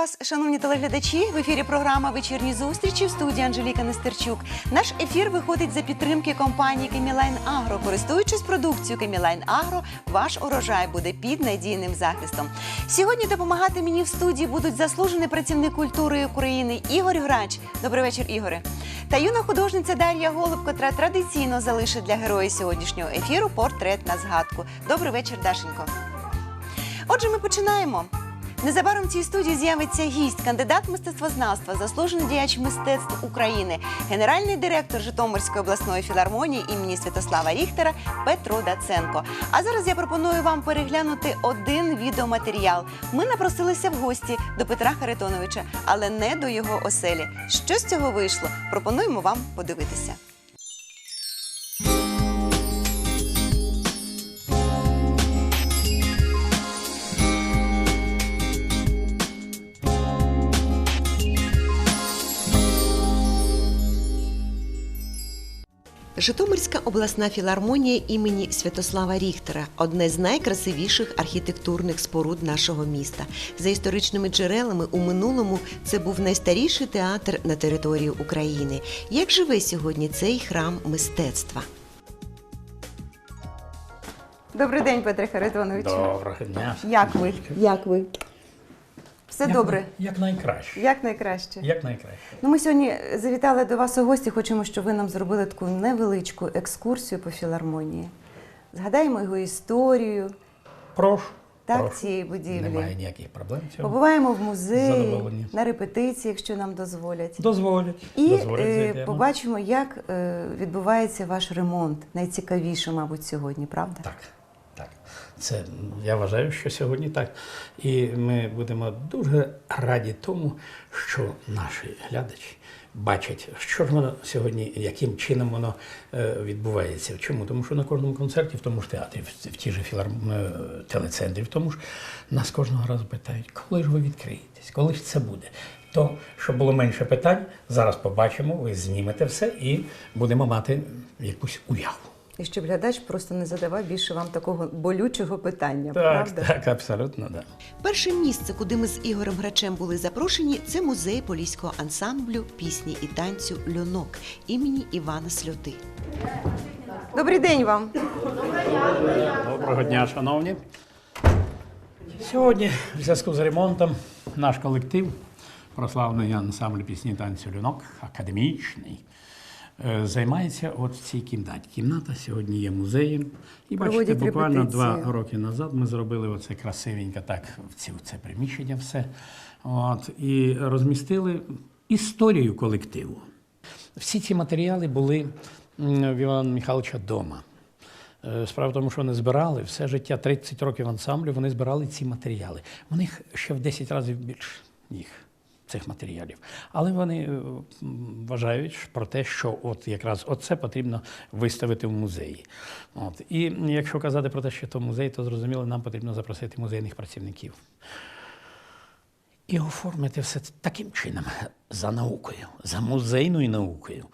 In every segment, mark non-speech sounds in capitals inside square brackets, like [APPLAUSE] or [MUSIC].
Вас, шановні телеглядачі. В ефірі програма Вечірні зустрічі в студії Анжеліка Нестерчук. Наш ефір виходить за підтримки компанії Кемілайн Агро. Користуючись продукцією Кемілайн Агро, ваш урожай буде під надійним захистом. Сьогодні допомагати мені в студії будуть заслужений працівник культури України Ігор Грач. Добрий вечір, Ігоре. Та юна художниця Дар'я Голуб, котра традиційно залишить для героя сьогоднішнього ефіру портрет на згадку. Добрий вечір, Дашенько. Отже, ми починаємо. Незабаром в цій студії з'явиться гість, кандидат мистецтвознавства, заслужений діяч мистецтв України, генеральний директор Житомирської обласної філармонії імені Святослава Ріхтера Петро Даценко. А зараз я пропоную вам переглянути один відеоматеріал. Ми напросилися в гості до Петра Харитоновича, але не до його оселі. Що з цього вийшло? Пропонуємо вам подивитися. Житомирська обласна філармонія імені Святослава Ріхтера одне з найкрасивіших архітектурних споруд нашого міста. За історичними джерелами у минулому це був найстаріший театр на території України. Як живе сьогодні цей храм мистецтва? Добрий день, Петре Харитоновичу. Доброго дня. Як ви? Як ви? Все Як добре. Як найкраще. Як найкраще. Як найкраще. Ну, ми сьогодні завітали до вас у гості. Хочемо, щоб ви нам зробили таку невеличку екскурсію по філармонії. Згадаємо його історію, Прошу. так, прошу. цієї будівлі. Немає ніяких проблем. в цьому. Побуваємо в музеї, Задоволені. на репетиції, якщо нам дозволять. Дозволять. І Дозволять е, побачимо, як е, відбувається ваш ремонт. Найцікавіше, мабуть, сьогодні, правда? Так, так. Це я вважаю, що сьогодні так. І ми будемо дуже раді тому, що наші глядачі бачать, що ж воно сьогодні, яким чином воно е, відбувається. Чому? Тому що на кожному концерті, в тому ж театрі, в, тій же філарм... е, телецентрі, в тому ж нас кожного разу питають, коли ж ви відкриєтесь, коли ж це буде. То, щоб було менше питань, зараз побачимо, ви знімете все і будемо мати якусь уяву. І щоб глядач просто не задавав більше вам такого болючого питання, Так, правда? так, абсолютно. Да. Перше місце, куди ми з Ігорем Грачем були запрошені, це музей поліського ансамблю пісні і танцю Льонок імені Івана Сльоти. Добрий день вам. Доброго дня, шановні. Сьогодні, в зв'язку з ремонтом, наш колектив, прославлений ансамбль пісні танцю Люнок, академічний, займається от в цій кімнаті. Кімната сьогодні є музеєм. І бачите, Проводять буквально два роки назад ми зробили оце красивенько так, в ці- це приміщення все. От, і розмістили історію колективу. Всі ці матеріали були в Івана Михайловича вдома. Е, Справа в тому, що вони збирали все життя, 30 років ансамблю, вони збирали ці матеріали. У них ще в 10 разів більше їх, цих матеріалів. Але вони е, вважають про те, що от якраз оце потрібно виставити в музеї. От. І якщо казати про те, що то музей, то зрозуміло, нам потрібно запросити музейних працівників. І оформити все це таким чином, за наукою, за музейною наукою.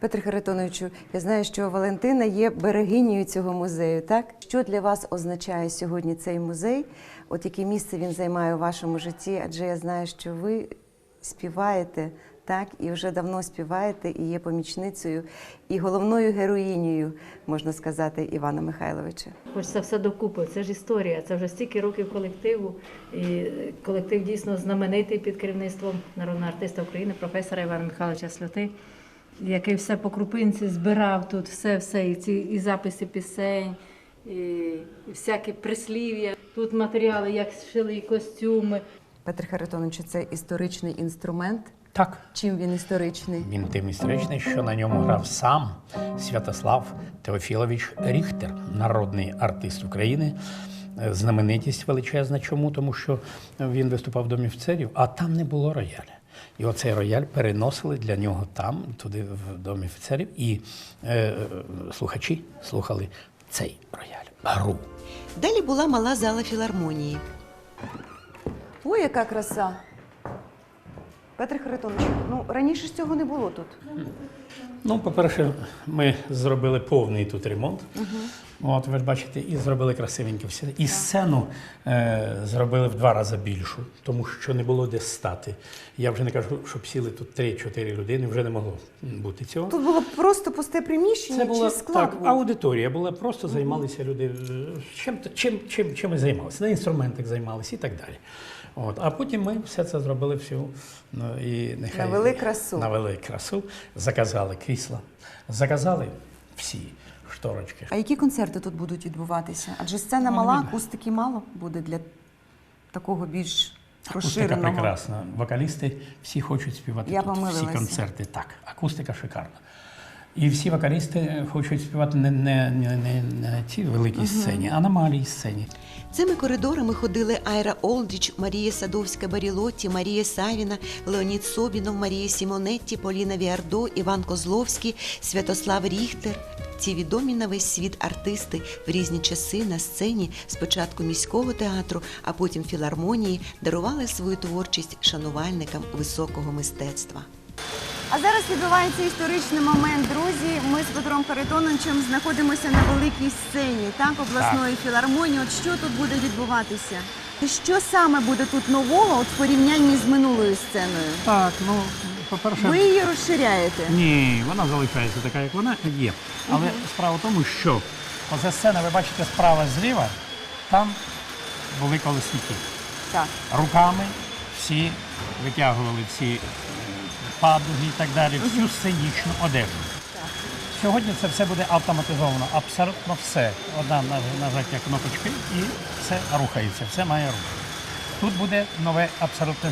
Петре Харитоновичу, я знаю, що Валентина є берегинею цього музею, так? Що для вас означає сьогодні цей музей? От яке місце він займає у вашому житті? Адже я знаю, що ви співаєте, так, і вже давно співаєте, і є помічницею, і головною героїнею, можна сказати, Івана Михайловича. Хочеться все докупи. Це ж історія. Це вже стільки років колективу. І колектив дійсно знаменитий під керівництвом народного артиста України, професора Івана Михайловича Сльоти, який все по крупинці збирав тут, все, все, і ці і записи пісень, і, і всякі прислів'я. Тут матеріали, як шили і костюми. Петре Харитоновичу, це історичний інструмент. Так, Чим він історичний? Він тим історичний, що на ньому грав сам Святослав Теофілович Ріхтер, народний артист України. Знаменитість величезна. Чому? Тому що він виступав в домі офіцерів, а там не було рояля. І оцей рояль переносили для нього там, туди, в домі офіцерів, і е, е, слухачі слухали цей рояль, гру. Далі була мала зала філармонії. Ой, яка краса! Петр Харитонович, ну раніше ж цього не було тут. Ну, по-перше, ми зробили повний тут ремонт. От, ви ж бачите, і зробили красивенько все. І сцену е, зробили в два рази більшу, тому що не було де стати. Я вже не кажу, щоб сіли тут 3-4 людини, вже не могло бути цього. Тут було просто пусте приміщення Це була чи склад так, був? аудиторія була, просто займалися люди е, чим, чим, чим, чимось займалися, на інструментах займалися і так далі. От. А потім ми все це зробили всю. Ну, і нехай, Навели красу. Навели красу, заказали крісла, заказали всі шторочки. А які концерти тут будуть відбуватися? Адже сцена мала, акустики мало буде для такого більш Акустика прекрасна. Вокалісти всі хочуть співати Я тут. Всі концерти. Так, акустика шикарна. І всі вокалісти хочуть співати не, не, не, не на цій великій сцені, а на малій сцені. Цими коридорами ходили Айра Олдріч, Марія Садовська Барілотті, Марія Савіна, Леонід Собінов, Марія Сімонетті, Поліна Віардо, Іван Козловський, Святослав Ріхтер. Ці відомі на весь світ артисти в різні часи на сцені спочатку міського театру, а потім філармонії дарували свою творчість шанувальникам високого мистецтва. А зараз відбувається історичний момент, друзі. Ми з Петром Харитоновичем знаходимося на великій сцені, так, обласної філармонії. От що тут буде відбуватися? І Що саме буде тут нового от в порівнянні з минулою сценою? Так, ну, по-перше, Ви її розширяєте. ні, вона залишається така, як вона є. Але справа в тому, що оця сцена, ви бачите справа зліва, там були колесники. Так. руками всі витягували всі падуги і так далі, всю сценічну одежу. Сьогодні це все буде автоматизовано, абсолютно все. Одна нажаття кнопочки і все рухається, все має рух. Тут буде нове абсолютне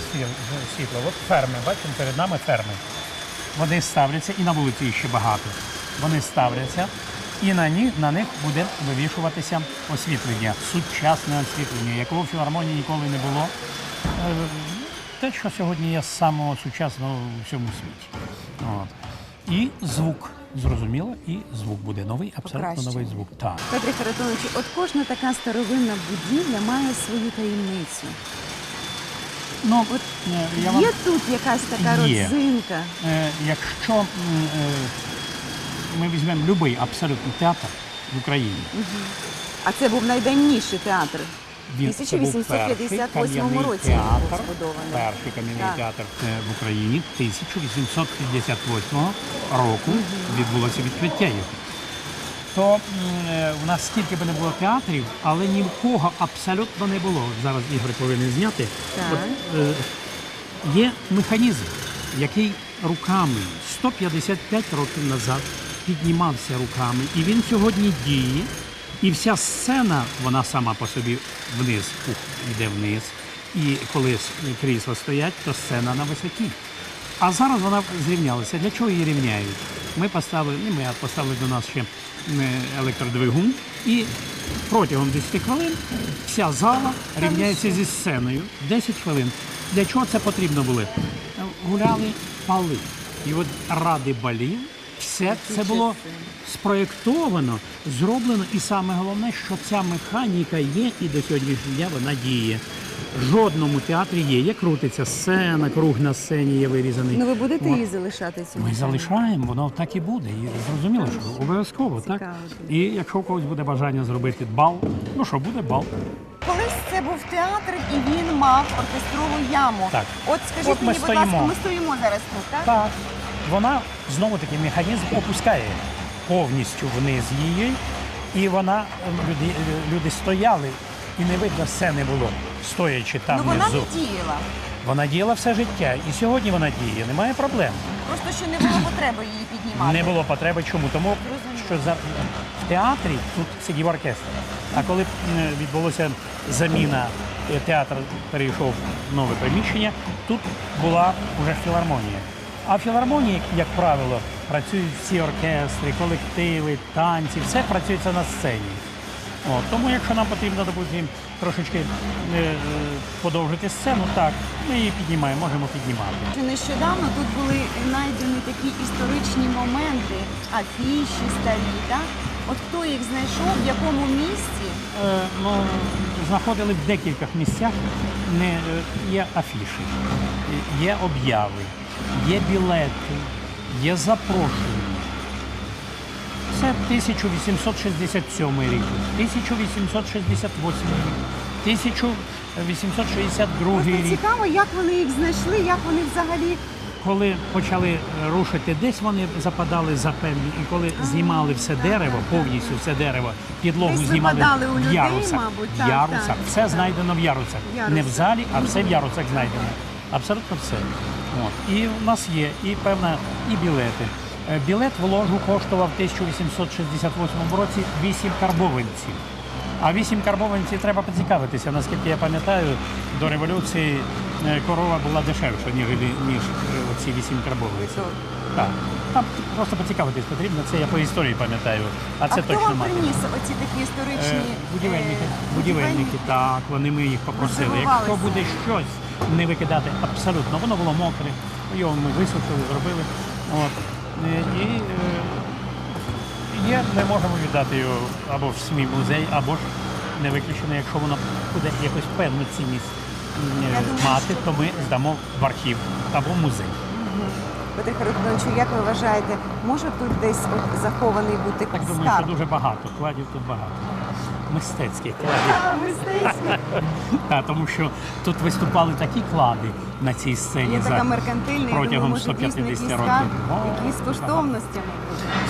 світло. От ферми, бачимо, перед нами ферми. Вони ставляться і на вулиці ще багато. Вони ставляться, і на них, на них буде вивішуватися освітлення, сучасне освітлення, якого в філармонії ніколи не було. Те, що сьогодні є самого сучасного у всьому світі. От. І звук, зрозуміло, і звук буде новий, абсолютно Покращений. новий звук. Так. Петре Харитоновичу, от кожна така старовинна будівля має свою таємницю. Ну, от, е, я вам Є тут якась така Є. родзинка. Е, якщо е, ми візьмемо будь-який абсолютно театр в Україні, А це був найдавніший театр. Він В це був перший 1858 році театр, збудований. перший кам'яний театр е, в Україні 1858 року відбулося відкриття його. То м, е, в нас скільки би не було театрів, але ні в кого абсолютно не було. Зараз Ігор повинен зняти. От, е, є механізм, який руками 155 років назад піднімався руками, і він сьогодні діє. І вся сцена, вона сама по собі вниз ух, йде вниз. І коли крісла стоять, то сцена на висоті. А зараз вона зрівнялася. Для чого її рівняють? Ми поставили, і ми поставили до нас ще електродвигун, і протягом 10 хвилин вся зала рівняється зі сценою. 10 хвилин. Для чого це потрібно було? Гуляли пали. І от ради балів все це було спроєктовано, зроблено, і саме головне, що ця механіка є і до сьогоднішнього дня вона діє. В жодному театрі є. Є крутиться сцена, круг на сцені є вирізаний. Ну ви будете її залишати цю Ми залишаємо, воно так і буде. І зрозуміло, що обов'язково, так? І якщо у когось буде бажання зробити бал, ну що буде бал. Колись це був театр, і він мав оркестрову яму. Так. От скажіть От ми мені, будь ласка, стоїмо. ми стоїмо зараз тут, так? Так. Вона знову таки механізм опускає повністю вниз її, і вона ем, люди, люди стояли, і не видно сцени було, стоячи там ну вона внизу. не діяла. Вона діяла все життя, і сьогодні вона діє, немає проблем. Просто що не було потреби її піднімати. Не було потреби. Чому? Тому що за в театрі тут сидів оркестр. А коли м, відбулося заміна, е, театр перейшов в нове приміщення, тут була вже філармонія. А в філармонії, як правило, працюють всі оркестри, колективи, танці, все працюється на сцені. От, тому якщо нам потрібно, допустим, трошечки е, е, подовжити сцену, так, ми її піднімаємо, можемо піднімати. Нещодавно тут були знайдені такі історичні моменти, афіші старі, так? От хто їх знайшов, в якому місці? Е, ну, знаходили в декількох місцях. Не, е, є афіші, є обяви, є білети, є запрошення. Це 1867 рік, 1868 рік, 1862 Просто рік. цікаво, як вони їх знайшли, як вони взагалі Коли почали е, рушити, десь вони западали за певні, і коли знімали все дерево, повністю все дерево, підлогу Десь знімали випадали у в людей, ярусах. мабуть, в так, ярусах. так. Все знайдено в ярусах. Не в залі, а все в ярусах знайдено. Абсолютно все. От. І в нас є і певна, і білети. Е, Білет в ложу коштував в 1868 році 8 карбованців. А 8 карбованців треба поцікавитися. Наскільки я пам'ятаю, до революції е, корова була дешевша, ніж, ніж ці оці 8 карбованців. Так. Там просто поцікавитись потрібно, це я по історії пам'ятаю, а це а хто точно вам мати. приніс оці такі історичні Е, Будівельники, е, будівельники, так, вони ми їх попросили. Якщо буде щось не викидати абсолютно, воно було мокре, його ми висушили, зробили. От. Е, І е, є, ми можемо віддати його або в свій музей, або ж не виключено, якщо воно буде якусь певну цінність Я думаю, мати, що- то ми здамо в архів або в музей. Петре Харитоновичу, як ви вважаєте, може тут десь от захований бути Так думаю, скарб? що дуже багато, кладів тут багато. Мистецьких кладів. А, мистецький. [LAUGHS] Та, тому що тут виступали такі клади на цій сцені Є така за меркантильна, я думаю, протягом може дійсно 150 якийсь років. скарб, О, який з коштовностями.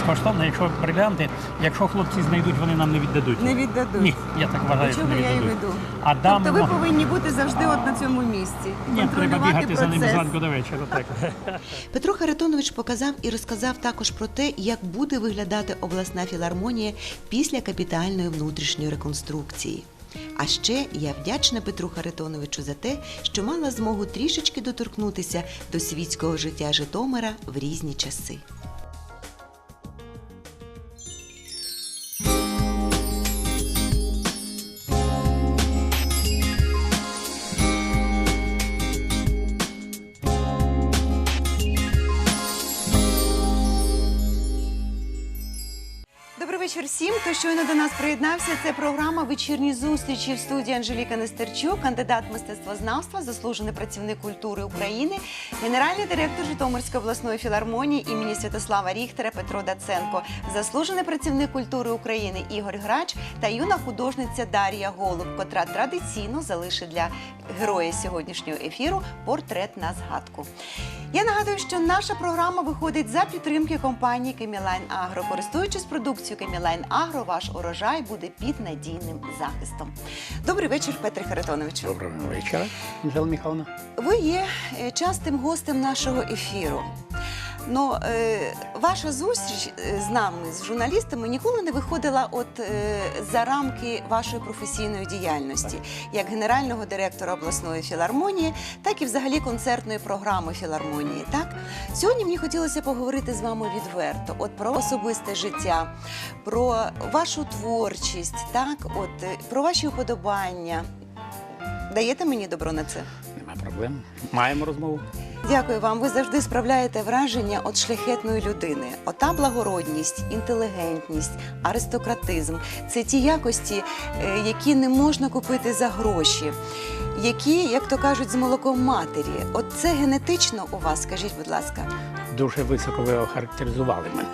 Скоштовно, якщо брилянти, якщо хлопці знайдуть, вони нам не віддадуть. Не віддадуть. Ні, я так вважаю, що чого не я і віддадуть. веду. А дамо, тобто ви повинні бути завжди от на цьому місці. ні, треба контролювати бігати за ними процес. зранку до вечора. Так. [LAUGHS] Петро Харитонович показав і розказав також про те, як буде виглядати обласна філармонія після капітальної внутрішньої реконструкції. А ще я вдячна Петру Харитоновичу за те, що мала змогу трішечки доторкнутися до світського життя Житомира в різні часи. Щойно до нас приєднався. Це програма Вечірні зустрічі в студії Анжеліка Нестерчук, кандидат мистецтвознавства, заслужений працівник культури України, генеральний директор Житомирської обласної філармонії імені Святослава Ріхтера Петро Даценко, заслужений працівник культури України Ігор Грач та юна художниця Дар'я Голуб, котра традиційно залишить для героя сьогоднішнього ефіру портрет на згадку. Я нагадую, що наша програма виходить за підтримки компанії Кемілайн Агро. Користуючись продукцією Кемілайн Агро, ваш урожай буде під надійним захистом. Добрий вечір, Петре Харитоновичу. Доброго вечора, Анжела Михайловна. Ви є е, частим гостем нашого ефіру. Но е, ваша зустріч е, з нами, з журналістами, ніколи не виходила от е, за рамки вашої професійної діяльності, як генерального директора обласної філармонії, так і взагалі концертної програми філармонії. Так сьогодні мені хотілося поговорити з вами відверто, от про особисте життя, про вашу творчість, так, от е, про ваші уподобання. Даєте мені добро на це? Нема проблем. Маємо розмову. Дякую вам. Ви завжди справляєте враження от шляхетної людини. Ота благородність, інтелігентність, аристократизм це ті якості, е, які не можна купити за гроші, які, як то кажуть, з молоком матері. От це генетично у вас, скажіть, будь ласка. Дуже високо ви охарактеризували мене.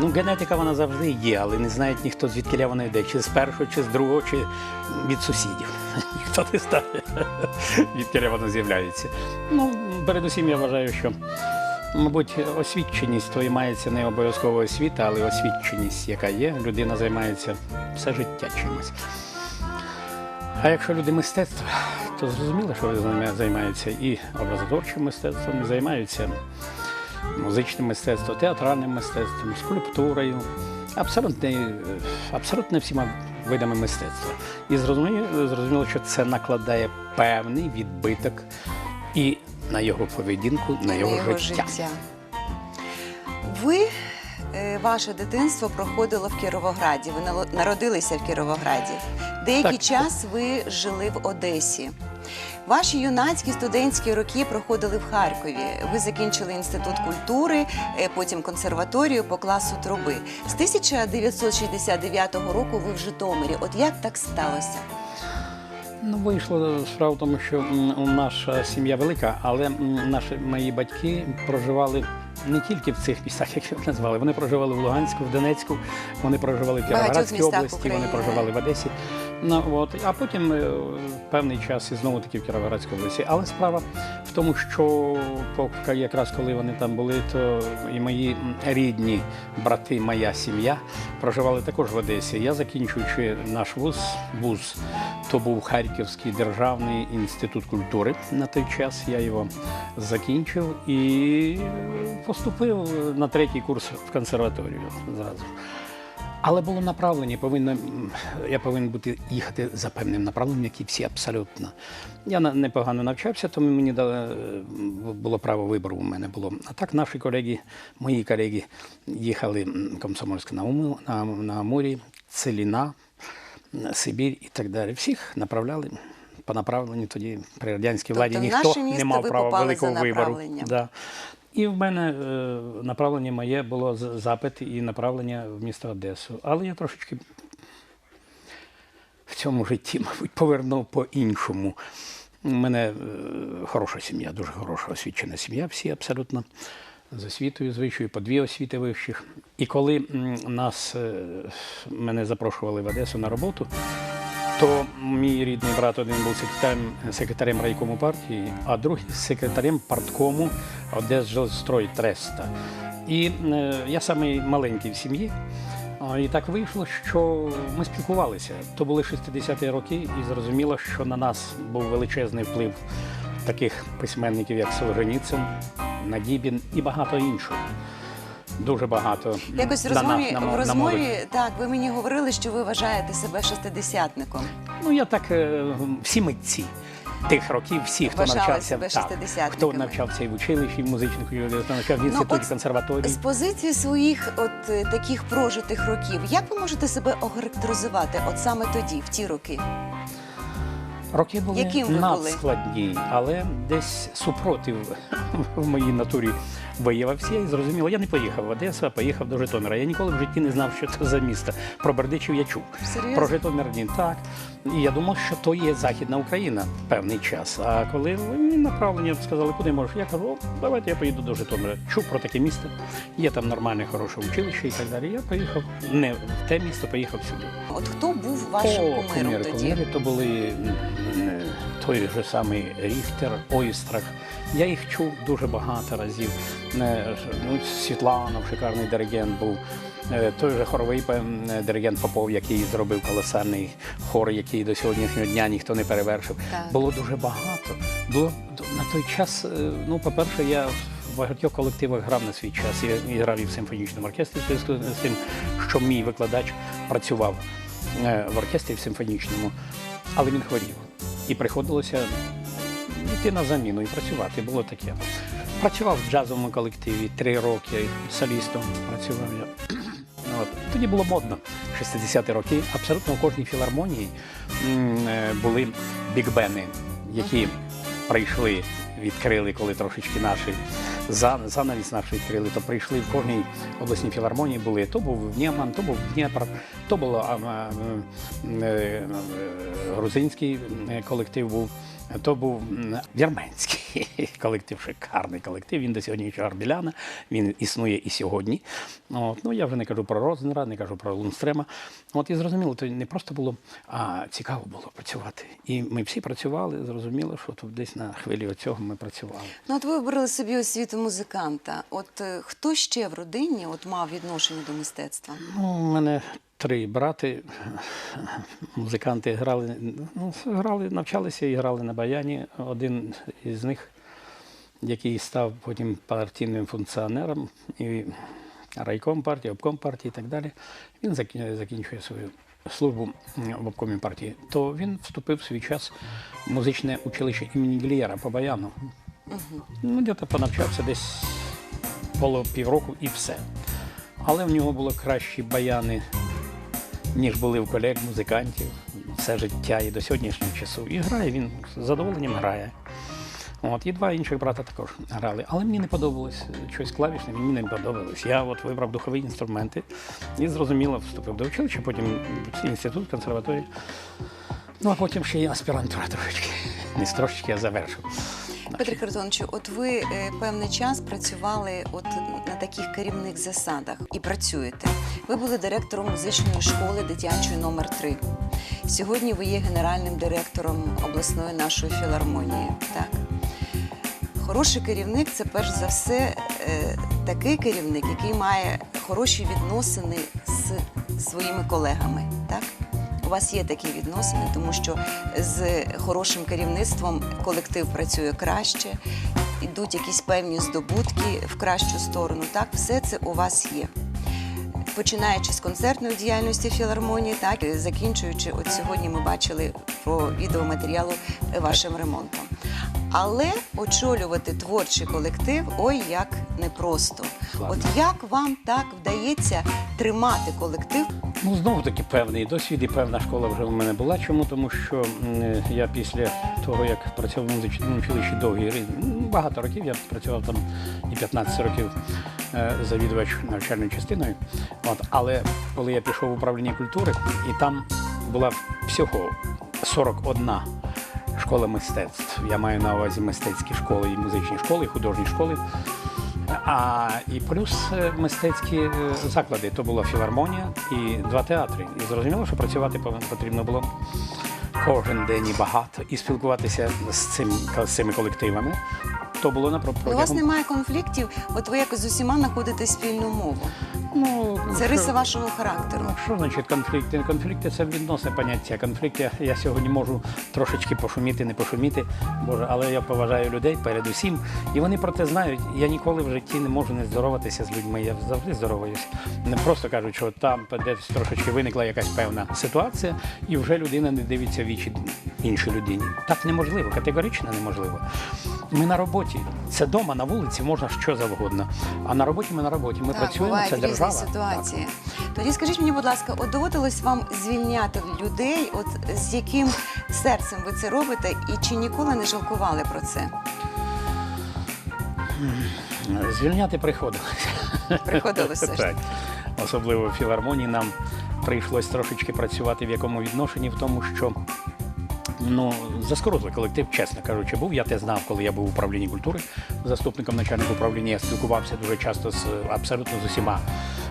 Ну, генетика вона завжди є, але не знає ніхто звідки вона йде, чи з першого, чи з другого, чи від сусідів. [LAUGHS] Ніхто не знає, [LAUGHS] звідки вона з'являється. Ну, передусім я вважаю, що, мабуть, освіченість то і мається не обов'язково освіта, але освіченість, яка є, людина займається все життя чимось. А якщо люди мистецтва, то зрозуміло, що вони займаються і образотворчим мистецтвом, і займаються музичним мистецтвом, театральним мистецтвом, скульптурою, абсолютно, абсолютно всіма видами мистецтва. І зрозуміло, зрозуміло, що це накладає певний відбиток і на його поведінку, на його, життя. Ви е, ваше дитинство проходило в Кіровограді. Ви народилися в Кіровограді. Деякий Так. час ви жили в Одесі. Ваші юнацькі студентські роки проходили в Харкові. Ви закінчили інститут культури, е, потім консерваторію по класу труби. З 1969 року ви в Житомирі. От як так сталося? Ну, вийшло справа в тому, що наша сім'я велика, але наші мої батьки проживали не тільки в цих містах, [LAUGHS] як ви назвали. Вони проживали в Луганську, в Донецьку, вони проживали в Кіровоградській області, вони проживали в Одесі. Ну, от, а потім е, певний час і знову таки в Кіровоградській області. Але справа в тому, що поки якраз коли вони там були, то і мої рідні брати, моя сім'я проживали також в Одесі. Я закінчуючи наш вуз, вуз, то був Харківський державний інститут культури на той час. Я його закінчив і поступив на третій курс в консерваторію зразу. Але було направлення, повинно, я повинен бути їхати за певним направленням, як і всі абсолютно. Я непогано навчався, тому мені дали, е, було право вибору у мене було. А так наші колеги, мої колеги їхали Комсомольськ на, на, на Амурі, Целіна, Сибір і так далі. Всіх направляли по направленню тоді при радянській владі Тобто ніхто не мав права великого вибору. Да. І в мене е, направлення моє було запит і направлення в місто Одесу. Але я трошечки в цьому житті, мабуть, повернув по-іншому. У мене е, хороша сім'я, дуже хороша освічена сім'я, всі абсолютно з освітою, звичайно, по дві освіти вищих. І коли нас, е, мене запрошували в Одесу на роботу, то мій рідний брат один був секретарем, секретарем райкому партії, а другий секретарем парткому Одесжилстрой Треста. І е, я самий маленький в сім'ї. І так вийшло, що ми спілкувалися. То були 60-ті роки, і зрозуміло, що на нас був величезний вплив таких письменників, як Солженіцин, Нагібін і багато інших. Дуже багато. Якось в розмові, на мо- в розмові молодь. так, ви мені говорили, що ви вважаєте себе шестидесятником. Ну, я так, е, всі митці тих років, всі, хто навчався, себе так, хто навчався і в училищі, і в музичних, хто навчав в Ну, інституті консерваторії. З позиції своїх от е, таких прожитих років, як ви можете себе охарактеризувати от саме тоді, в ті роки? Роки були? надскладні, але десь супротив [LAUGHS] в моїй натурі виявився і зрозуміло. Я не поїхав в Одесу, а поїхав до Житомира. Я ніколи в житті не знав, що це за місто. Про Бердичів я чув. Серйозно? Про Житомир ні. Так. І я думав, що то є Західна Україна певний час. А коли мені направлення сказали, куди можеш, я кажу, «О, давайте я поїду до Житомира. Чув про таке місто. Є там нормальне, хороше училище і так далі. Я поїхав не в те місто, поїхав сюди. От хто був вашим О, кумиром тоді? кумири то були той же самий Ріхтер, Ойстрах. Я їх чув дуже багато разів. Е, Ну, Світланов, шикарний диригент був. Е, Той же хоровий диригент Попов, який зробив колосальний хор, який до сьогоднішнього дня ніхто не перевершив. Так. Було дуже багато. Було на той час, е, ну, по-перше, я в багатьох колективах грав на свій час. Я і грав і в симфонічному оркестрі в зв'язку з тим, що мій викладач працював е, в оркестрі в симфонічному, але він хворів. І приходилося йти на заміну і працювати. Було таке. Працював в джазовому колективі три роки, солістом працював я. [CLEARS THROAT] От. Тоді було модно. 60-ті роки абсолютно в кожній філармонії е, були бікбени, які прийшли, відкрили, коли трошечки наші за- занавіс наш відкрили, то прийшли в кожній обласній філармонії були. То був Нєман, то був Дніпро, то було а, а, м, е, е, грузинський колектив був. То був вірменський [LAUGHS] колектив, шикарний колектив. Він до сьогоднішнього Арбіляна, він існує і сьогодні. От, ну я вже не кажу про Розенра, не кажу про Лунстрема. От і зрозуміло, то не просто було, а цікаво було працювати. І ми всі працювали, зрозуміло, що тут десь на хвилі цього ми працювали. Ну, от ви обрали собі освіту музиканта. От е, хто ще в родині от мав відношення до мистецтва? Ну, у мене три брати, музиканти грали, ну, грали, навчалися і грали на баяні. Один із них, який став потім партійним функціонером і райком партії, обком партії і так далі, він закінчує свою службу в обкомі партії. То він вступив в свій час в музичне училище імені Глієра по баяну. Ну, десь понавчався десь було півроку і все. Але в нього було кращі баяни, ніж були в колег музикантів. все життя і до сьогоднішнього часу. І грає він з задоволенням грає. От, і два інших брата також грали. Але мені не подобалось щось клавішне, мені не подобалось. Я от вибрав духові інструменти і зрозуміло вступив до училища, потім в інститут, консерваторію. Ну а потім ще й аспірантура трошечки. Не трошечки, а завершив. Петре Хартоновичу, от ви е, певний час працювали от на таких керівних засадах і працюєте. Ви були директором музичної школи дитячої номер 3 Сьогодні ви є генеральним директором обласної нашої філармонії. Так? Хороший керівник це перш за все е, такий керівник, який має хороші відносини з своїми колегами. Так? У вас є такі відносини, тому що з хорошим керівництвом колектив працює краще, йдуть якісь певні здобутки в кращу сторону. Так, все це у вас є. Починаючи з концертної діяльності філармонії, так закінчуючи, от сьогодні ми бачили про відеоматеріалу вашим ремонтом. Але очолювати творчий колектив ой як непросто. От як вам так вдається тримати колектив? Ну, знову таки певний досвід і певна школа вже в мене була. Чому? Тому що я після того, як працював в музичному училищі довгі багато років, я працював там і 15 років е, завідувач навчальною частиною. От, але коли я пішов в управління культури, і там була всього 41 школа мистецтв. Я маю на увазі мистецькі школи і музичні школи, і художні школи. А і плюс е, мистецькі е, заклади. То була філармонія і два театри. І зрозуміло, що працювати потрібно було кожен день і багато, і спілкуватися з цим з цими колективами. То було на про- У вас немає конфліктів, от ви якось з усіма знаходите спільну мову. Ну, Це що- риса вашого характеру. Ну, що значить конфлікти? Конфлікти це відносне поняття. Конфлікти я сьогодні можу трошечки пошуміти, не пошуміти, Боже, але я поважаю людей передусім. І вони про те знають. Я ніколи в житті не можу не здороватися з людьми. Я завжди здороваюсь. Не просто кажуть, що там десь трошечки виникла якась певна ситуація, і вже людина не дивиться в вічі іншій людині. Так неможливо, категорично неможливо. Ми на роботі. Це дома, на вулиці можна що завгодно. А на роботі ми на роботі. Ми Так, працюємо, це різні держава. ситуації. Тоді скажіть мені, будь ласка, от доводилось вам звільняти людей, от з яким серцем ви це робите, і чи ніколи не жалкували про це? Звільняти приходилося. Приходилося. Так. Особливо в філармонії нам прийшлось трошечки працювати в якому відношенні, в тому, що ну, заскорузли колектив, чесно кажучи, був. Я те знав, коли я був в управлінні культури, заступником начальника управління. Я спілкувався дуже часто з абсолютно з усіма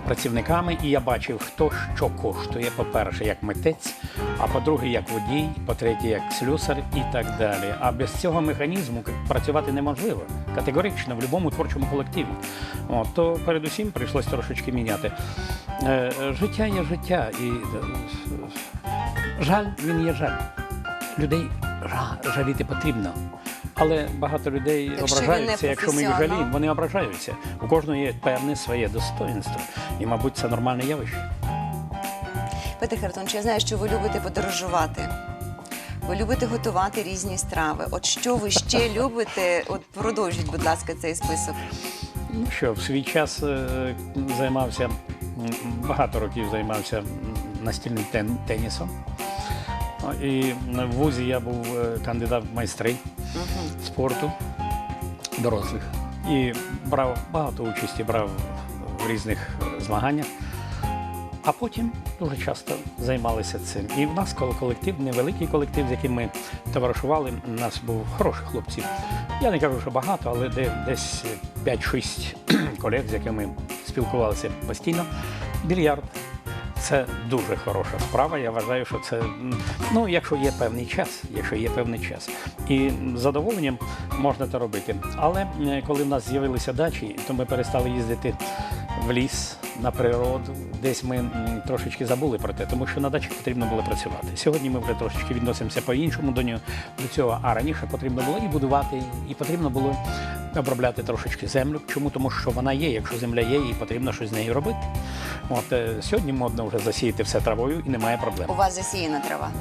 працівниками, і я бачив, хто що коштує, по-перше, як митець, а по-друге, як водій, по-третє, як слюсар і так далі. А без цього механізму працювати неможливо. Категорично в будь-якому творчому колективі. От, то передусім прийшлось трошечки міняти. Е, е, життя є життя, і е, жаль, він є жаль. Людей жаліти потрібно. Але багато людей Якщо ображаються, якщо ми їх жаліємо, вони ображаються. У кожного є певне своє достоинство. І, мабуть, це нормальне явище. Петр Хартонович, я знаю, що ви любите подорожувати. Ви любите готувати різні страви. От що ви ще [LAUGHS] любите? От продовжіть, будь ласка, цей список. Ну що, в свій час е, займався, багато років займався настільним тен- тенісом. І в вузі я був е, кандидат в майстри спорту дорослих. І брав багато участі брав в різних е, змаганнях. А потім дуже часто займалися цим. І в нас колектив, невеликий колектив, з яким ми товаришували. У нас був хороших хлопців. Я не кажу, що багато, але десь 5-6 [CLEARS THROAT] колег, з якими спілкувалися постійно. Більярд. Це дуже хороша справа. Я вважаю, що це ну, якщо є певний час, якщо є певний час. І з задоволенням можна це робити. Але е, коли в нас з'явилися дачі, то ми перестали їздити в ліс, на природу. Десь ми трошечки забули про те, тому що на дачі потрібно було працювати. Сьогодні ми вже трошечки відносимося по-іншому до нього до цього. А раніше потрібно було і будувати, і потрібно було обробляти трошечки землю. Чому? Тому що вона є. Якщо земля є, і потрібно щось з нею робити. От е, сьогодні модно вже засіяти все травою і немає проблем. У вас засіяна трава.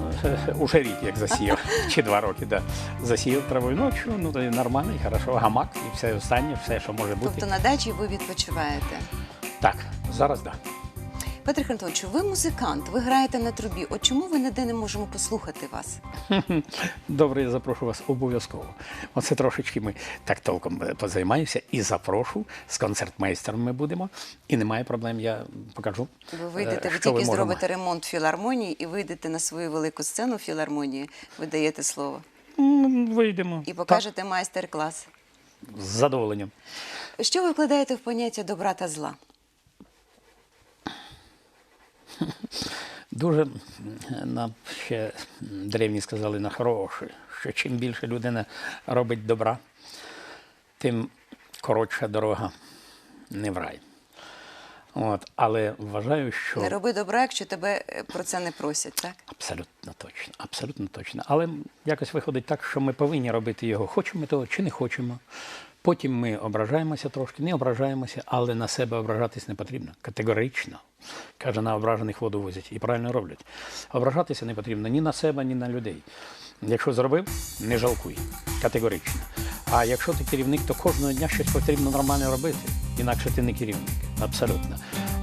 Уже рік як засіяв, [LAUGHS] чи два роки, да. засіяв травою. Що, ну то нормально, і хорошо, гамак і все останнє, все, що може бути. Тобто на дачі ви відпочиваєте. Так, зараз так. Да. Петре Хантовичу, ви музикант, ви граєте на трубі. От чому ви ніде не можемо послухати вас? [LAUGHS] Добре, я запрошу вас обов'язково. Оце трошечки ми так толком е, позаймаємося і запрошу. З концертмейстером ми будемо. І немає проблем, я покажу. Ви вийдете, е, ви тільки зробите ремонт філармонії і вийдете на свою велику сцену філармонії, ви даєте слово. Вийдемо. І покажете майстер-клас. З задоволенням. Що ви вкладаєте в поняття добра та зла? [LAUGHS] Дуже нам ще древні сказали на хороше, що чим більше людина робить добра, тим коротша дорога не в рай. От, але вважаю, що Не роби добра, якщо тебе е, про це не просять, так? абсолютно точно, абсолютно точно. Але якось виходить так, що ми повинні робити його, хочемо ми того чи не хочемо. Потім ми ображаємося трошки, не ображаємося, але на себе ображатись не потрібно. Категорично. Каже, на ображених воду возять. І правильно роблять. Ображатися не потрібно ні на себе, ні на людей. Якщо зробив, не жалкуй. Категорично. А якщо ти керівник, то кожного дня щось потрібно нормально робити. Інакше ти не керівник. Абсолютно.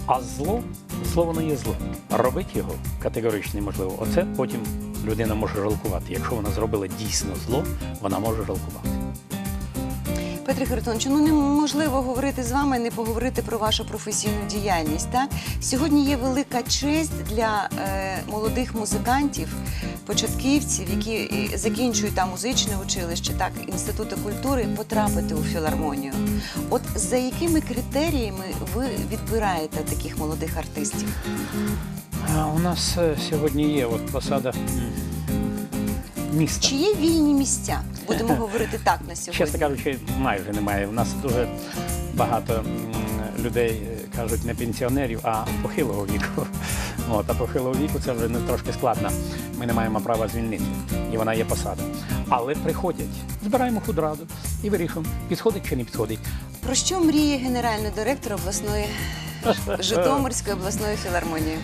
А зло, зло воно є зло. Робити його категорично неможливо. Оце потім людина може жалкувати. Якщо вона зробила дійсно зло, вона може жалкувати. Петре Харитоновичу, ну неможливо говорити з вами, не поговорити про вашу професійну діяльність. Так? Сьогодні є велика честь для е, молодих музикантів, початківців, які закінчують там музичне училище, так, інститути культури, потрапити у філармонію. От за якими критеріями ви відбираєте таких молодих артистів? У нас е, сьогодні є от посада міста. Чи є вільні місця? Будемо говорити так на сьогодні. Чесно кажучи, майже немає. У нас дуже багато м, людей е, кажуть не пенсіонерів, а похилого віку. [LAUGHS] От, а похилого віку це вже не трошки складно. Ми не маємо права звільнити. І вона є посада. Але приходять, збираємо худраду і вирішуємо, підходить чи не підходить. Про що мріє генеральний директор обласної [LAUGHS] Житомирської обласної філармонії?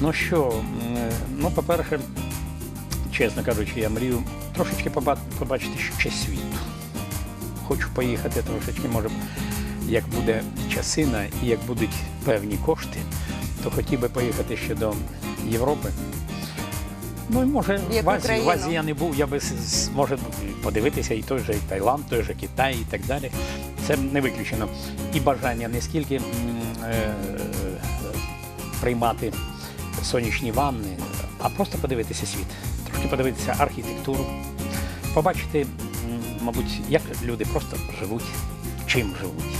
Ну що, м, е, ну, по-перше, чесно кажучи, я мрію трошечки побачити ще світ. Хочу поїхати трошечки, може, як буде часина і як будуть певні кошти, то хотів би поїхати ще до Європи. Ну і може Як в Азії, в Азії я не був, я би може подивитися і той же і Таїланд, той же Китай і так далі. Це не виключено. І бажання не скільки е, приймати сонячні ванни, а просто подивитися світ, трошки подивитися архітектуру, побачити, мабуть, як люди просто живуть, чим живуть.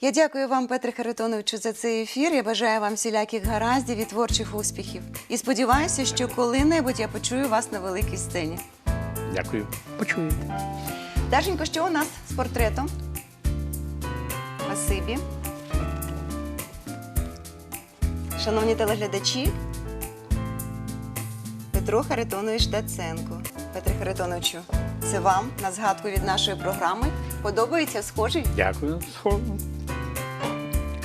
Я дякую вам, Петре Харитоновичу, за цей ефір. Я бажаю вам всіляких гараздів і творчих успіхів. І сподіваюся, що коли-небудь я почую вас на великій сцені. Дякую. Почуєте. Дашенько, що у нас з портретом? Спасибі. Шановні телеглядачі, Петро Харитонович Даценко. Петре Харитоновичу, це вам на згадку від нашої програми. Подобається схожий? Дякую.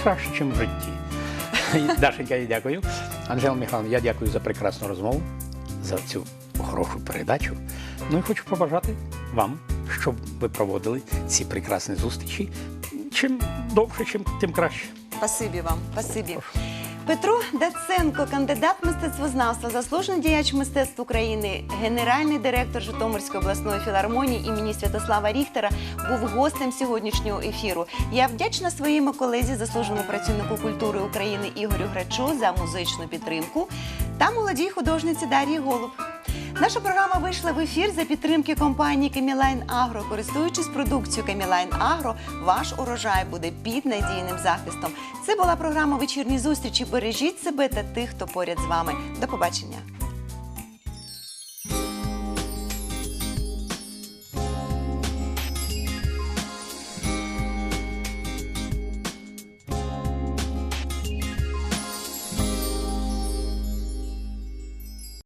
Краще, ніж в житті. [LAUGHS] Дашенька, я дякую. Анжела Михайловна, я дякую за прекрасну розмову, за цю хорошу передачу. Ну і хочу побажати вам, щоб ви проводили ці прекрасні зустрічі. Чим довше, чим тим краще. Спасибі вам, спасибі. Петро Даценко, кандидат мистецтвознавства, заслужений діяч мистецтв України, генеральний директор Житомирської обласної філармонії імені Святослава Ріхтера, був гостем сьогоднішнього ефіру. Я вдячна своєму колезі, заслуженому працівнику культури України Ігорю Грачу за музичну підтримку та молодій художниці Дар'ї Голуб. Наша програма вийшла в ефір за підтримки компанії Кемілайн Агро. Користуючись продукцією Кемілайн Агро, ваш урожай буде під надійним захистом. Це була програма вечірні зустрічі. Бережіть себе та тих, хто поряд з вами. До побачення.